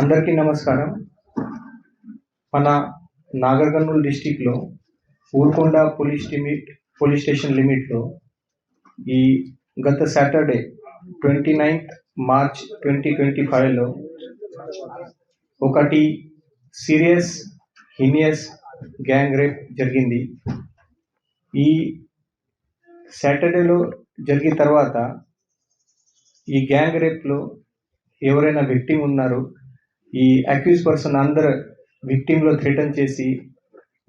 అందరికీ నమస్కారం. మన నాగర్ కర్నూలు డిస్టిక్లో Urkonda police limit police station లిమిట్లో ఈ గత Saturday twenty ninth March twenty twenty ఫైవ్లో ఒకటి సీరియస్ హీనియస్ గ్యాంగ్ రేప్ జరిగింది. ఈ సాటర్డేలో జరిగిన తర్వాత ఈ గ్యాంగ్ రేప్లో ఎవరైనా విక్టిమ్ ఉన్నారు ఈ అక్యూజ్ పర్సన్ అందరు విక్టిమ్లో థ్రెటన్ చేసి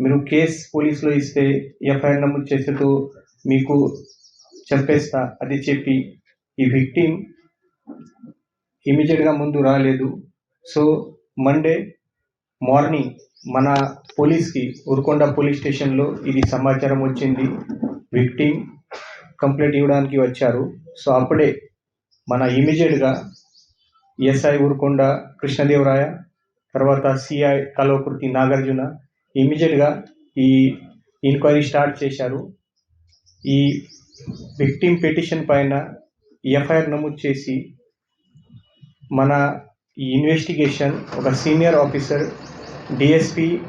మీరు కేస్ పోలీసులో ఇస్తే ఎఫ్ఐఆర్ నమోదు చేసేతో మీకు చెప్పేస్తా అది చెప్పి ఈ విక్టిమ్ ఇమీడియట్గా ముందు రాలేదు. సో మండే మార్నింగ్ మన పోలీస్కి ఉరుకొండ పోలీస్ స్టేషన్లో ఇది సమాచారం వచ్చింది. విక్టిమ్ కంప్లైంట్ ఇవ్వడానికి వచ్చారు. సో అప్పుడే మన ఇమీడియట్గా ఎస్ఐ ఊరుకొండ కృష్ణదేవరాయ తర్వాత సిఐ కల్వకుర్తి నాగార్జున ఇమీడియట్గా ఈ ఎంక్వైరీ స్టార్ట్ చేశారు. ఈ విక్టిమ్ పిటిషన్ పైన ఎఫ్ఐఆర్ నమోదు చేసి మన ఈ ఇన్వెస్టిగేషన్ ఒక senior officer DSP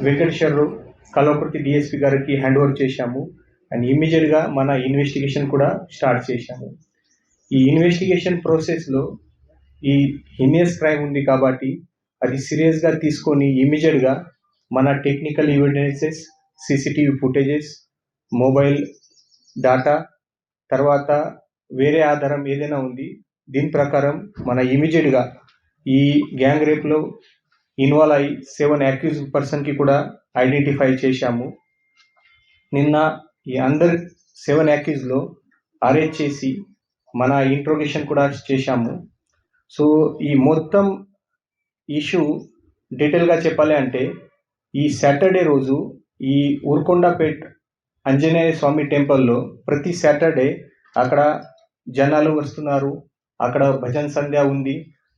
Venkateswararao Kalwakurthy DSP గారికి హ్యాండ్ ఓవర్ చేశాము. అండ్ ఇమీడియట్గా మన ఇన్వెస్టిగేషన్ కూడా స్టార్ట్ చేశాము. ఈ ఇన్వెస్టిగేషన్ ప్రాసెస్లో ఈ హినియస్ క్రైమ్ ఉంది కాబట్టి అది సీరియస్గా తీసుకొని ఇమీడియట్గా మన technical evidences CCTV footages mobile data తర్వాత వేరే ఆధారం ఏదైనా ఉంది దీని ప్రకారం మన ఇమీడియట్గా ఈ గ్యాంగ్ రేప్లో ఇన్వాల్వ్ అయ్యి సెవెన్ యాక్యూజ్ పర్సన్కి కూడా ఐడెంటిఫై చేశాము. నిన్న ఈ అందరు సెవెన్ యాక్యూజ్లో అరెస్ట్ చేసి మన ఇంట్రోగేషన్ కూడా చేశాము. సో ఈ మొత్తం ఇష్యూ డీటెయిల్గా చెప్పాలి అంటే ఈ సాటర్డే రోజు ఈ ఊర్కొండపేట్ ఆంజనేయ స్వామి టెంపుల్లో ప్రతి సాటర్డే అక్కడ జనాలు వస్తున్నారు. అక్కడ భజన్ సంధ్య ఉంది.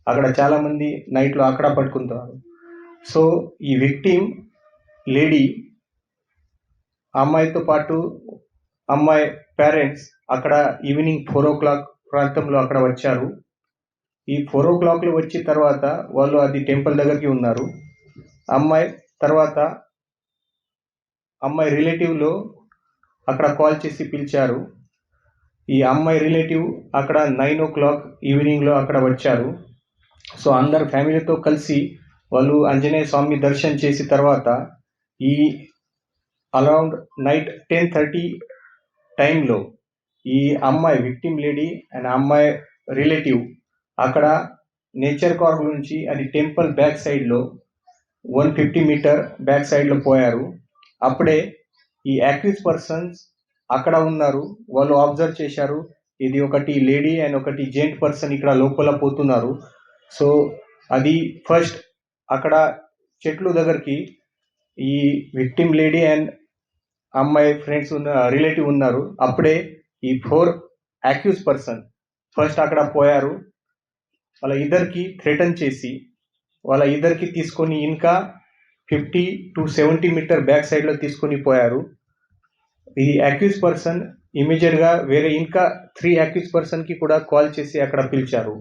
అక్కడ చాలామంది నైట్లో అక్కడ పట్టుకుంటున్నారు సో ఈ విక్టిమ్ లేడీ అమ్మాయితో పాటు అమ్మాయి పేరెంట్స్ అక్కడ ఈవినింగ్ ఫోర్ ఓ క్లాక్ ప్రాంతంలో అక్కడ వచ్చారు. ఈ ఫోర్ ఓ క్లాక్లో వచ్చిన తర్వాత వాళ్ళు అది టెంపుల్ దగ్గరికి ఉన్నారు. అమ్మాయి తర్వాత అమ్మాయి రిలేటివ్లో అక్కడ కాల్ చేసి పిలిచారు. ఈ అమ్మాయి రిలేటివ్ అక్కడ నైన్ ఓ క్లాక్ ఈవినింగ్లో అక్కడ వచ్చారు. సో అందరు ఫ్యామిలీతో కలిసి వాళ్ళు ఆంజనేయ స్వామి దర్శనం చేసిన తర్వాత ఈ అరౌండ్ నైట్ టెన్ థర్టీ టైంలో ఈ అమ్మాయి విక్టిమ్ లేడీ అండ్ అమ్మాయి రిలేటివ్ అక్కడ నేచర్ కార్క్ నుంచి అది టెంపుల్ బ్యాక్ సైడ్లో వన్ ఫిఫ్టీ మీటర్ బ్యాక్ సైడ్లో పోయారు. అప్పుడే ఈ యాక్టివ్ పర్సన్స్ అక్కడ ఉన్నారు. వాళ్ళు అబ్జర్వ్ చేశారు. ఇది ఒకటి లేడీ అండ్ ఒకటి జెంట్ పర్సన్ ఇక్కడ లోపల పోతున్నారు. సో అది ఫస్ట్ అక్కడ చెట్లు దగ్గరికి ఈ విక్టిమ్ లేడీ అండ్ అమ్మాయి ఫ్రెండ్స్ ఉన్న రిలేటివ్ ఉన్నారు. అప్పుడే ఈ ఫోర్ యాక్యూస్ పర్సన్ ఫస్ట్ అక్కడ పోయారు. వాళ్ళ ఇద్దరికి థ్రెటన్ చేసి వాళ్ళ ఇద్దరికి తీసుకొని ఇంకా fifty to seventy meter back సైడ్లో తీసుకొని పోయారు. ఈ అక్యూజ్ పర్సన్ ఇమీడియట్గా వేరే ఇంకా త్రీ అక్యూజ్ పర్సన్కి కూడా కాల్ చేసి అక్కడ పిలిచారు.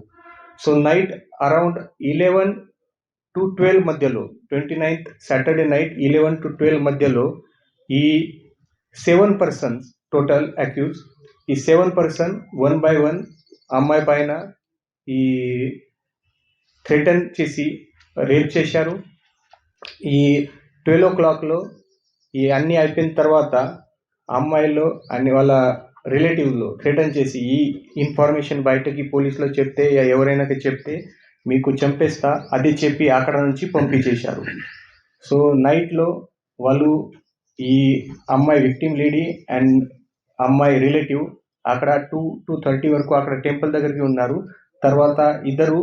So night around eleven to twelve మధ్యలో twenty ninth Saturday night eleven to twelve మధ్యలో ఈ సెవెన్ పర్సన్స్ టోటల్ అక్యూజ్ ఈ seven person one by one అమ్మాయి పైన ఈ థ్రెటన్ చేసి రేప్ చేశారు. ఈ ట్వెల్వ్ ఓ క్లాక్లో ఈ అన్నీ అయిపోయిన తర్వాత అమ్మాయిలో అన్ని వాళ్ళ రిలేటివ్లో థ్రెటన్ చేసి ఈ ఇన్ఫర్మేషన్ బయటకి పోలీసులో చెప్తే ఎవరైనా చెప్తే మీకు చంపేస్తా అది చెప్పి అక్కడ నుంచి పంపించేశారు. సో నైట్లో వాళ్ళు ఈ అమ్మాయి విక్టిమ్ లేడీ అండ్ అమ్మాయి రిలేటివ్ అక్కడ టూ టూ థర్టీ వరకు అక్కడ టెంపుల్ దగ్గరికి ఉన్నారు. తర్వాత ఇద్దరు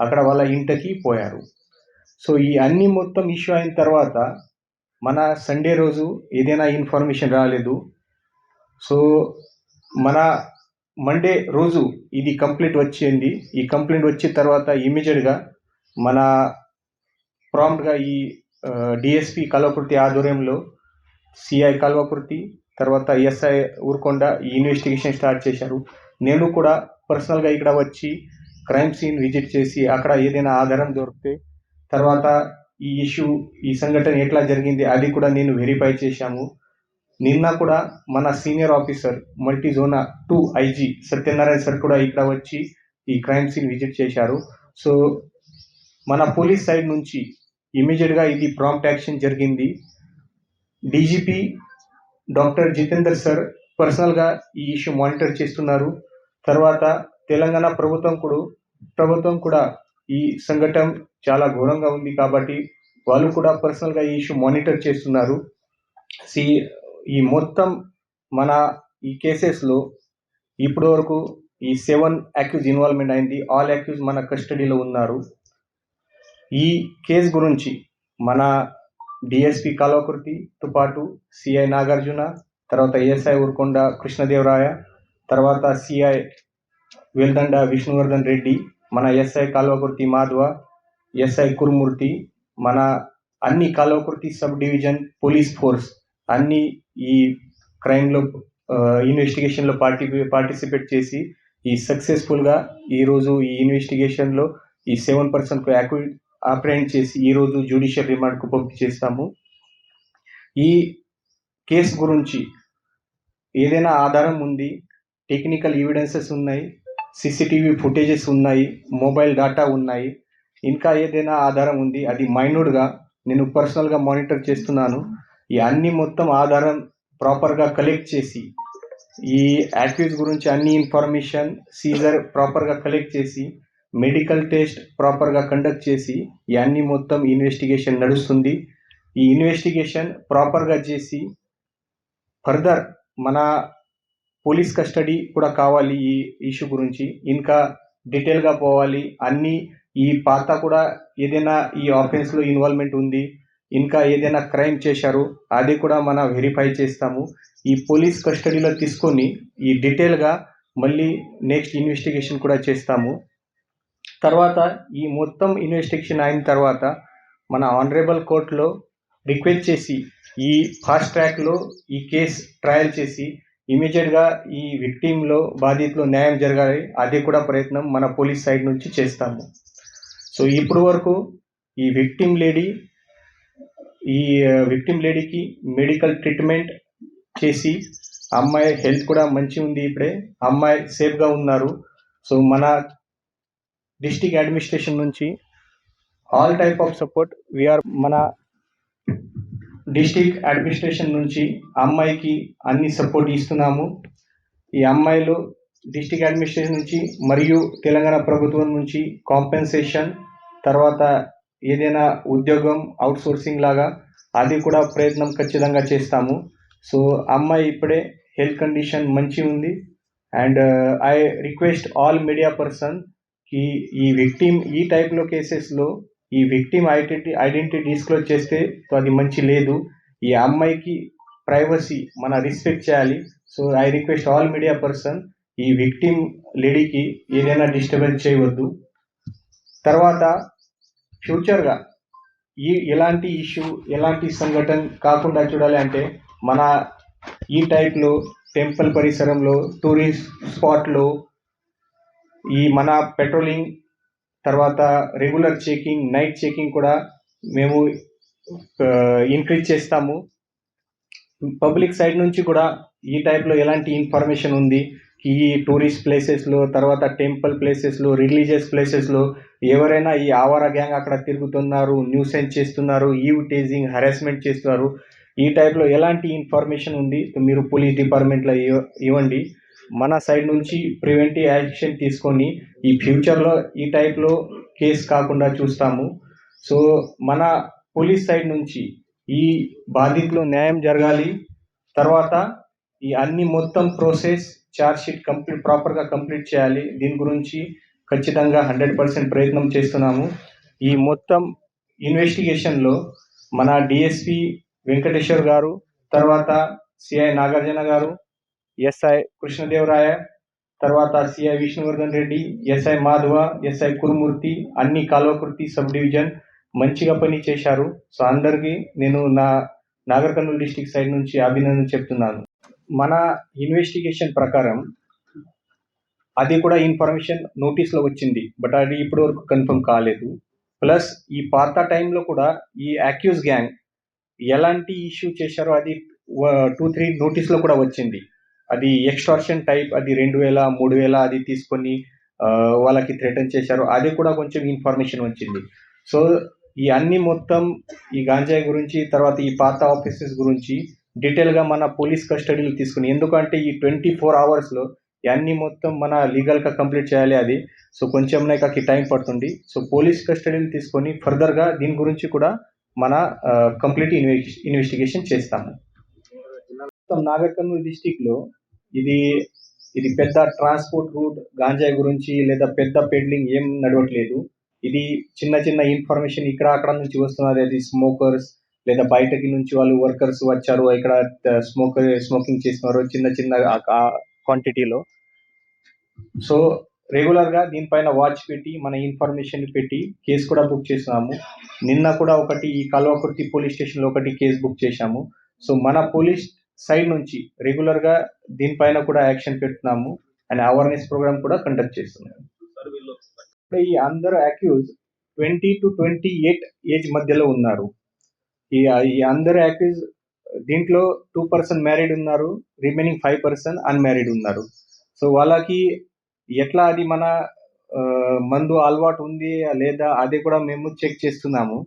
అక్కడ వాళ్ళ ఇంటికి పోయారు. సో ఈ అన్ని మొత్తం ఇష్యూ అయిన తర్వాత మన సండే రోజు ఏదైనా ఇన్ఫర్మేషన్ రాలేదు. సో మన మండే రోజు ఇది కంప్లీట్ వచ్చింది. ఈ కంప్లైంట్ వచ్చిన తర్వాత ఇమీడియట్గా మన ప్రాంప్ట్గా ఈ డిఎస్పి కల్వకుర్తి ఆధ్వర్యంలో సిఐ కల్వకుర్తి తర్వాత ఎస్ఐ ఊరుకొండ ఈ ఇన్వెస్టిగేషన్ స్టార్ట్ చేశారు. నేను కూడా పర్సనల్గా ఇక్కడ వచ్చి క్రైమ్ సీన్ విజిట్ చేసి అక్కడ ఏదైనా ఆధారం దొరికితే తర్వాత ఈ ఇష్యూ ఈ సంఘటన ఎట్లా జరిగింది అది కూడా నేను వెరిఫై చేశాము. నిన్న కూడా మన senior officer multi zone two IG Satyanarayana sir కూడా ఇక్కడ వచ్చి ఈ క్రైమ్ సీన్ విజిట్ చేశారు. సో మన పోలీస్ సైడ్ నుంచి ఇమీడియట్గా ఇది ప్రాంప్ట్ యాక్షన్ జరిగింది. డీజీపీ డాక్టర్ జితేందర్ సార్ పర్సనల్గా ఈ ఇష్యూ మానిటర్ చేస్తున్నారు. తర్వాత తెలంగాణ ప్రభుత్వం కూడా ప్రభుత్వం కూడా ఈ సంఘటన చాలా ఘోరంగా ఉంది కాబట్టి వాళ్ళు కూడా పర్సనల్గా ఈ ఇష్యూ మానిటర్ చేస్తున్నారు. సి ఈ మొత్తం మన ఈ కేసెస్లో ఇప్పటి వరకు ఈ సెవెన్ అక్యూజ్ ఇన్వాల్వ్మెంట్ అయింది. ఆల్ అక్యూజ్ మన కస్టడీలో ఉన్నారు. ఈ కేసు గురించి మన డిఎస్పి కాల్వకుర్తితో పాటు సిఐ నాగార్జున తర్వాత ఏఎస్ఐ ఊరుకొండ కృష్ణదేవరాయ తర్వాత సిఐ వెల్దండ విష్ణువర్ధన్ రెడ్డి మన ఎస్ఐ కాల్వకుర్తి మాధవ ఎస్ఐ కురుమూర్తి మన అన్ని Kalwakurthy sub division police force అన్ని ఈ క్రైమ్లో ఇన్వెస్టిగేషన్లో పార్టీ పార్టిసిపేట్ చేసి ఈ సక్సెస్ఫుల్గా ఈరోజు ఈ ఇన్వెస్టిగేషన్లో ఈ సెవెన్ పర్సన్కు యాక్వి అప్రహెండ్ చేసి ఈరోజు జ్యుడిషియల్ రిమాండ్కు పంపించేస్తాము ఈ కేసు గురించి ఏదైనా ఆధారం ఉంది టెక్నికల్ ఎవిడెన్సెస్ ఉన్నాయి సీసీటీవీ ఫుటేజెస్ ఉన్నాయి మొబైల్ డేటా ఉన్నాయి. ఇంకా ఏదైనా ఆధారం ఉంది అది మైన్యూడ్గా నేను పర్సనల్గా మానిటర్ చేస్తున్నాను. ఈ అన్ని మొత్తం ఆధారం ప్రాపర్గా కలెక్ట్ చేసి ఈ యాక్టివ్స్ గురించి అన్ని ఇన్ఫర్మేషన్ సీజర్ ప్రాపర్గా కలెక్ట్ చేసి మెడికల్ టెస్ట్ ప్రాపర్గా కండక్ట్ చేసి ఈ అన్ని మొత్తం ఇన్వెస్టిగేషన్ నడుస్తుంది. ఈ ఇన్వెస్టిగేషన్ ప్రాపర్గా చేసి ఫర్దర్ మన పోలీస్ కస్టడీ కూడా కావాలి ఈ ఇష్యూ గురించి. ఇంకా డీటెయిల్గా పోవాలి. అన్ని ఈ పాత కూడా ఏదైనా ఈ ఆఫెన్స్లో ఇన్వాల్వ్మెంట్ ఉంది. ఇంకా ఏదైనా క్రైమ్ చేశారు అది కూడా మనం వెరిఫై చేస్తాము. ఈ పోలీస్ కస్టడీలో తీసుకొని ఈ డీటెయిల్గా మళ్ళీ నెక్స్ట్ ఇన్వెస్టిగేషన్ కూడా చేస్తాము. తర్వాత ఈ మొత్తం ఇన్వెస్టిగేషన్ అయిన తర్వాత మన ఆనరేబుల్ కోర్టులో రిక్వెస్ట్ చేసి ఈ ఫాస్ట్ ట్రాక్లో ఈ కేస్ ట్రయల్ చేసి ఇమీడియట్గా ఈ విక్టీంలో బాధితులు న్యాయం జరగాలి. అది కూడా ప్రయత్నం మన పోలీస్ సైడ్ నుంచి చేస్తాము. సో ఇప్పుడు వరకు ఈ విక్టిమ్ లేడీ ఈ విక్టిమ్ లేడీకి మెడికల్ ట్రీట్మెంట్ చేసి అమ్మాయి హెల్త్ కూడా మంచి ఉంది ఇప్పుడే. అమ్మాయి సేఫ్గా ఉన్నారు. సో మన డిస్టిక్ అడ్మినిస్ట్రేషన్ నుంచి all type of support we are మన డిస్టిక్ అడ్మినిస్ట్రేషన్ నుంచి అమ్మాయికి అన్ని సపోర్ట్ ఇస్తున్నాము. ఈ అమ్మాయిలు డిస్టిక్ అడ్మినిస్ట్రేషన్ నుంచి మరియు తెలంగాణ ప్రభుత్వం నుంచి కాంపెన్సేషన్ తర్వాత ఏదైనా ఉద్యోగం అవుట్ సోర్సింగ్ లాగా అది కూడా ప్రయత్నం ఖచ్చితంగా చేస్తాము. సో అమ్మాయి ఇప్పుడే హెల్త్ కండిషన్ మంచి ఉంది. And I request all media person ఈ ఈ విక్టిమ్ ఈ టైప్లో కేసెస్లో ఈ విక్టిమ్ ఐడెంటిటీ ఐడెంటిటీ డిస్క్లోజ్ చేస్తే సో అది మంచి లేదు. ఈ అమ్మాయికి ప్రైవసీ మన రెస్పెక్ట్ చేయాలి. So I request all media person ఈ విక్టిమ్ లేడీకి ఏదైనా డిస్టర్బెన్స్ చేయవద్దు. తర్వాత ఫ్యూచర్గా ఈ ఎలాంటి ఇష్యూ ఎలాంటి సంఘటన కాకుండా చూడాలి అంటే మన ఈ టైప్లో టెంపుల్ పరిసరంలో టూరిస్ట్ స్పాట్లో ఈ మన పెట్రోలింగ్ తర్వాత రెగ్యులర్ చెకింగ్ నైట్ చెకింగ్ కూడా మేము ఇంక్రీజ్ చేస్తాము. పబ్లిక్ సైడ్ నుంచి కూడా ఈ టైప్లో ఎలాంటి ఇన్ఫర్మేషన్ ఉంది? ఈ టూరిస్ట్ ప్లేసెస్లో తర్వాత టెంపుల్ ప్లేసెస్లో రిలీజియస్ ప్లేసెస్లో ఎవరైనా ఈ ఆవార గ్యాంగ్ అక్కడ తిరుగుతున్నారు న్యూసెన్స్ చేస్తున్నారు ఈవ్ టేజింగ్ హరాస్మెంట్ చేస్తున్నారు ఈ టైప్లో ఎలాంటి ఇన్ఫర్మేషన్ ఉంది? మీరు పోలీస్ డిపార్ట్మెంట్లో ఇవ్వ- ఇవ్వండి. మన సైడ్ నుంచి ప్రివెంటివ్ యాక్షన్ తీసుకొని ఈ ఫ్యూచర్లో ఈ టైప్లో కేసు కాకుండా చూస్తాము. సో మన పోలీస్ సైడ్ నుంచి ఈ బాధితులు న్యాయం జరగాలి. తర్వాత ఈ అన్ని మొత్తం ప్రోసెస్ ఛార్జ్ షీట్ కంప్లీట్ ప్రాపర్గా కంప్లీట్ చేయాలి. దీని గురించి ఖచ్చితంగా హండ్రెడ్ పర్సెంట్ ప్రయత్నం చేస్తున్నాము. ఈ మొత్తం ఇన్వెస్టిగేషన్లో మన డిఎస్పి వెంకటేశ్వర్ గారు తర్వాత సిఐ నాగార్జున గారు ఎస్ఐ కృష్ణదేవరాయ తర్వాత CI Vishnuvardhan Reddy SI Madhava SI Kurumurthy అన్ని కాలువకృతి సబ్ డివిజన్ మంచిగా పని చేశారు. సో అందరికీ నేను నా నాగర్ కర్నూలు డిస్టిక్ సైడ్ నుంచి అభినందన చెప్తున్నాను. మన ఇన్వెస్టిగేషన్ ప్రకారం అది కూడా ఇన్ఫర్మేషన్ నోటీస్లో వచ్చింది బట్ అది ఇప్పటి వరకు కన్ఫర్మ్ కాలేదు. ప్లస్ ఈ పాత టైంలో కూడా ఈ అక్యూజ్ గ్యాంగ్ ఎలాంటి ఇష్యూ చేశారో అది టూ త్రీ నోటీస్లో కూడా వచ్చింది. అది ఎక్స్టార్షన్ టైప్ అది రెండు వేల మూడు వేల అది తీసుకొని వాళ్ళకి థ్రెటన్ చేశారు. అది కూడా కొంచెం ఇన్ఫర్మేషన్ వచ్చింది. సో ఈ అన్ని మొత్తం ఈ గాంజాయి గురించి తర్వాత ఈ పాత ఆఫీసెస్ గురించి డీటెయిల్గా మన పోలీస్ కస్టడీలో తీసుకుని ఎందుకంటే ఈ ట్వంటీ ఫోర్ అవర్స్లో అన్ని మొత్తం మన లీగల్గా కంప్లీట్ చేయాలి అది. సో కొంచెం నాకు టైం పడుతుంది. సో పోలీస్ కస్టడీని తీసుకొని ఫర్దర్గా దీని గురించి కూడా మన కంప్లీట్ ఇన్వెస్టిగేషన్ చేస్తాము. మొత్తం నాగర్ కర్నూలు డిస్టిక్లో ఇది ఇది పెద్ద ట్రాన్స్పోర్ట్ రూట్ గాంజాయి గురించి లేదా పెద్ద పెడ్లింగ్ ఏం నడవట్లేదు. ఇది చిన్న చిన్న ఇన్ఫర్మేషన్ ఇక్కడ అక్కడ నుంచి వస్తున్నది. అది స్మోకర్స్ లేదా బయటకి నుంచి వాళ్ళు వర్కర్స్ వచ్చారు ఇక్కడ స్మోకర్ స్మోకింగ్ చేస్తున్నారు చిన్న చిన్న క్వాంటిటీలో. సో రెగ్యులర్గా దీనిపైన వాచ్ పెట్టి మన ఇన్ఫర్మేషన్ పెట్టి కేసు కూడా బుక్ చేస్తున్నాము. నిన్న కూడా ఒకటి ఈ కల్వకుర్తి పోలీస్ స్టేషన్లో ఒకటి కేసు బుక్ చేశాము. సో మన పోలీస్ సైడ్ నుంచి రెగ్యులర్గా దీనిపైన కూడా యాక్షన్ పెడుతున్నాము. అండ్ అవేర్నెస్ ప్రోగ్రామ్ కూడా కండక్ట్ చేస్తున్నాము. ఈ అందరు accuse twenty two twenty eight age మధ్యలో ఉన్నారు. ఈ అందరు యాక్యూజ్ దీంట్లో టూ పర్సన్ మ్యారీడ్ ఉన్నారు రిమైనింగ్ ఫైవ్ పర్సన్ అన్మ్యారీడ్ ఉన్నారు. సో వాళ్ళకి ఎట్లా అది మన ఆ, మందు అలవాటు ఉంది లేదా అది కూడా మేము చెక్ చేస్తున్నాము.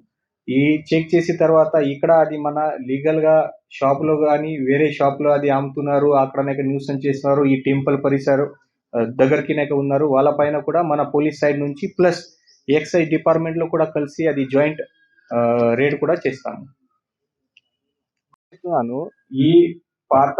ఈ చెక్ చేసిన తర్వాత ఇక్కడ అది మన లీగల్గా షాప్లో కానీ వేరే షాప్లో అది అమ్ముతున్నారు. అక్కడ న్యూసెన్స్ చేస్తున్నారు. ఈ టెంపుల్ పరిసరం దగ్గరికి నాక ఉన్నారు. వాళ్ళ పైన కూడా మన పోలీస్ సైడ్ నుంచి ప్లస్ ఎక్సైజ్ డిపార్ట్మెంట్లో కూడా కలిసి అది జాయింట్ రేడ్ కూడా చేస్తాము. చెప్తున్నాను. ఈ పాత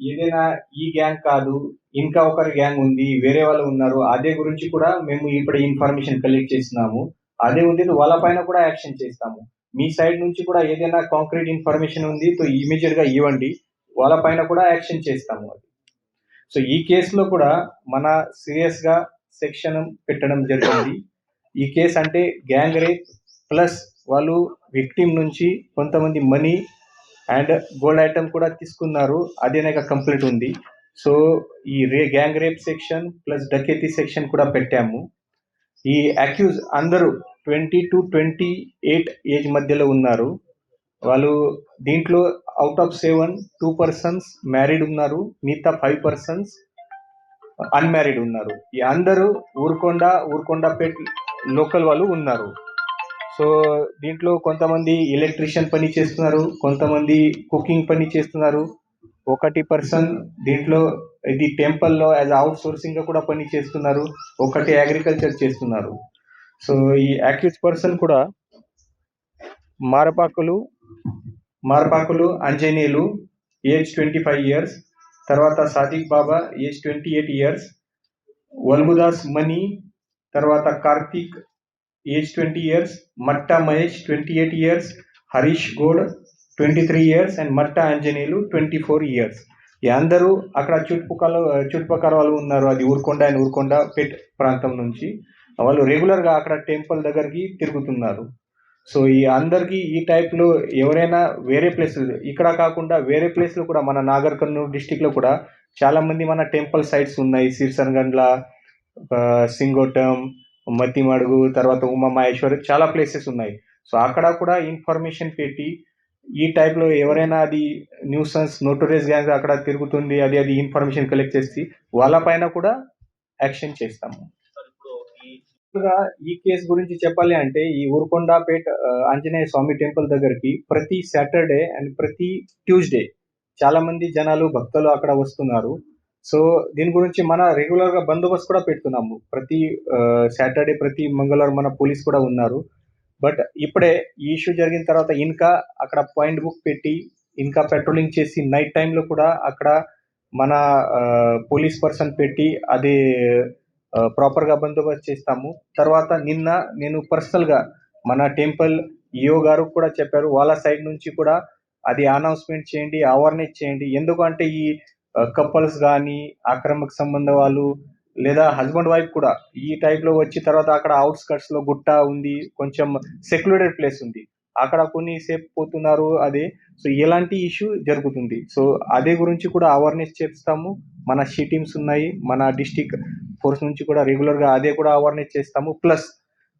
ఏదైనా ఈ గ్యాంగ్ కాదు ఇంకా ఒకరి గ్యాంగ్ ఉంది వేరే వాళ్ళు ఉన్నారు అదే గురించి కూడా మేము ఇప్పుడు ఇన్ఫర్మేషన్ కలెక్ట్ చేస్తున్నాము. అదే ఉంది వాళ్ళ పైన కూడా యాక్షన్ చేస్తాము. మీ సైడ్ నుంచి కూడా ఏదైనా కాంక్రీట్ ఇన్ఫర్మేషన్ ఉంది సో ఇమీడియట్గా ఇవ్వండి వాళ్ళ పైన కూడా యాక్షన్ చేస్తాము అది. సో ఈ కేసులో కూడా మన సీరియస్గా సెక్షన్ పెట్టడం జరిగింది. ఈ కేసు అంటే గ్యాంగ్ రేప్ ప్లస్ వాళ్ళు విక్టిమ్ నుంచి కొంతమంది మనీ అండ్ గోల్డ్ ఐటమ్ కూడా తీసుకున్నారు. అదే నాకు కంప్లీట్ ఉంది. సో ఈ రే gang rape section plus dacoity section కూడా పెట్టాము. ఈ అక్యూజ్ అందరూ twenty two twenty eight age మధ్యలో ఉన్నారు. వాళ్ళు దీంట్లో out of seven two persons married ఉన్నారు. మిగతా ఫైవ్ పర్సన్స్ అన్మ్యారీడ్ ఉన్నారు. ఈ అందరూ ఊరుకొండ ఊరుకొండపేట్ లోకల్ వాళ్ళు ఉన్నారు. సో దీంట్లో కొంతమంది ఎలక్ట్రీషియన్ పని చేస్తున్నారు కొంతమంది కుకింగ్ పని చేస్తున్నారు. ఒకటి పర్సన్ దీంట్లో ఇది టెంపుల్లో యాజ్ అవుట్ సోర్సింగ్గా కూడా పని చేస్తున్నారు. ఒకటి అగ్రికల్చర్ చేస్తున్నారు. సో ఈ యాక్యూస్ పర్సన్ కూడా Marapakulu Marapakulu Anjaneyulu age twenty five years తర్వాత Sadiq Baba age twenty eight years Valgudas Mani తర్వాత Karthik age twenty years Matta Mahesh twenty eight years Harish Goud twenty three years and Matta Anjaneyulu twenty four years అందరూ అక్కడ చుట్టుపక్కల చుట్టుపక్కల వాళ్ళు ఉన్నారు. అది Urukonda and Urukonda పెట్ ప్రాంతం నుంచి. వాళ్ళు రెగ్యులర్గా అక్కడ టెంపుల్ దగ్గరికి తిరుగుతున్నారు. సో ఈ అందరికి ఈ టైప్లో ఎవరైనా వేరే ప్లేస్ ఇక్కడ కాకుండా వేరే ప్లేస్లో కూడా మన నాగర్ కర్నూలు డిస్టిక్లో కూడా చాలా మంది మన టెంపుల్ సైట్స్ ఉన్నాయి. సిర్సన్గండ్ల సింగోటం మతిమడుగు తర్వాత ఉమా మహేశ్వర్ చాలా ప్లేసెస్ ఉన్నాయి. సో అక్కడ కూడా ఇన్ఫర్మేషన్ పెట్టి ఈ టైప్లో ఎవరైనా అది న్యూసెన్స్ నోటోరియస్ గ్యాంగ్ అక్కడ తిరుగుతుంది అది అది ఇన్ఫర్మేషన్ కలెక్ట్ చేసి వాళ్ళ పైన కూడా యాక్షన్ చేస్తాము. గా ఈ కేసు గురించి చెప్పాలి అంటే ఈ ఊరుకొండపేట్ ఆంజనేయ స్వామి టెంపుల్ దగ్గరికి ప్రతి సాటర్డే అండ్ ప్రతి ట్యూస్డే చాలా మంది జనాలు భక్తులు అక్కడ వస్తున్నారు. సో దీని గురించి మన రెగ్యులర్గా బందోబస్తు కూడా పెడుతున్నాము. ప్రతి సాటర్డే ప్రతి మంగళవారం మన పోలీస్ కూడా ఉన్నారు. బట్ ఇప్పుడే ఈ ఇష్యూ జరిగిన తర్వాత ఇంకా అక్కడ పాయింట్ బుక్ పెట్టి ఇంకా పెట్రోలింగ్ చేసి నైట్ టైంలో కూడా అక్కడ మన పోలీస్ పర్సన్ పెట్టి అది ప్రాపర్గా బందోబస్తు చేస్తాము. తర్వాత నిన్న నేను పర్సనల్గా మన టెంపుల్ ఈఓ గారు కూడా చెప్పారు వాళ్ళ సైడ్ నుంచి కూడా అది అనౌన్స్మెంట్ చేయండి అవేర్నెస్ చేయండి. ఎందుకంటే ఈ కపుల్స్ కానీ ఆక్రమక సంబంధ వాళ్ళు లేదా హస్బెండ్ వైఫ్ కూడా ఈ టైప్లో వచ్చి తర్వాత అక్కడ అవుట్స్కట్స్లో గుట్ట ఉంది కొంచెం సెక్యులర్డ్ ప్లేస్ ఉంది. అక్కడ కొన్ని సేపు పోతున్నారు అదే. సో ఎలాంటి ఇష్యూ జరుగుతుంది. సో అదే గురించి కూడా అవేర్నెస్ చేస్తాము. మన షీ టీమ్స్ ఉన్నాయి మన డిస్టిక్ ఫోర్స్ నుంచి కూడా రెగ్యులర్గా అదే కూడా అవేర్నెస్ చేస్తాము. ప్లస్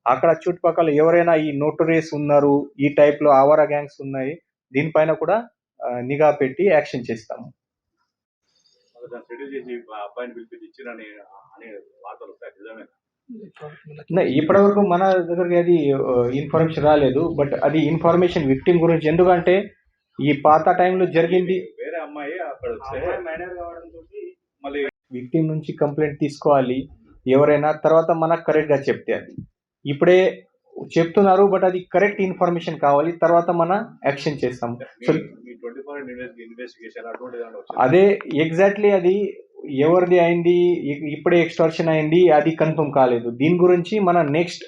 అక్కడ చుట్టుపక్కల ఎవరైనా ఈ నోటరీస్ ఉన్నారు ఈ టైప్లో ఆవారా గ్యాంగ్స్ ఉన్నాయి దీనిపైన కూడా నిఘా పెట్టి యాక్షన్ చేస్తాము. ఇప్పటివరకు మన దగ్గరికి అది ఇన్ఫర్మేషన్ రాలేదు. బట్ అది ఇన్ఫర్మేషన్ విక్టిమ్ గురించి ఎందుకంటే ఈ పాత టైంలో జరిగింది. వేరే అమ్మాయి అక్కడ వస్తే మైనర్ కావడంతో మళ్ళీ విక్టిమ్ నుంచి కంప్లైంట్ తీసుకోవాలి. ఎవరైనా తర్వాత మనకు కరెక్ట్గా చెప్తే అది. ఇప్పుడే చెప్తున్నారు బట్ అది కరెక్ట్ ఇన్ఫర్మేషన్ కావాలి. తర్వాత మన యాక్షన్ చేస్తాం. సో అదే ఎగ్జాక్ట్లీ అది ఎవరిది అయింది ఇప్పుడే ఎక్స్టార్షన్ అయింది అది కన్ఫర్మ్ కాలేదు. దీని గురించి మన నెక్స్ట్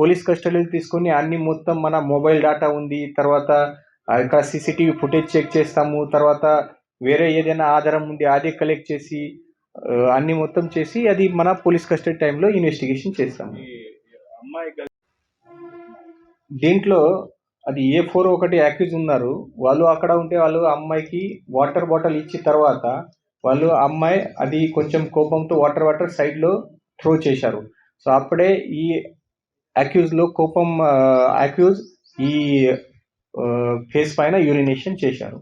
పోలీస్ కస్టడీలు తీసుకొని అన్ని మొత్తం మన మొబైల్ డేటా ఉంది. తర్వాత యొక్క సీసీటీవీ ఫుటేజ్ చెక్ చేస్తాము. తర్వాత వేరే ఏదైనా ఆధారం ఉంది అది కలెక్ట్ చేసి అన్ని మొత్తం చేసి అది మన పోలీస్ కస్టడీ టైంలో ఇన్వెస్టిగేషన్ కలిసి దీంట్లో అది ఏ ఫోర్ ఒకటి యాక్యూజ్ ఉన్నారు వాళ్ళు అక్కడ ఉంటే వాళ్ళు అమ్మాయికి వాటర్ బాటిల్ ఇచ్చిన తర్వాత వాళ్ళు అమ్మాయి అది కొంచెం కోపంతో వాటర్ వాటర్ సైడ్లో త్రో చేశారు. సో అప్పుడే ఈ అక్యూజ్లో కోపం అక్యూజ్ ఈ ఫేస్ పైన యూరినేషన్ చేశారు.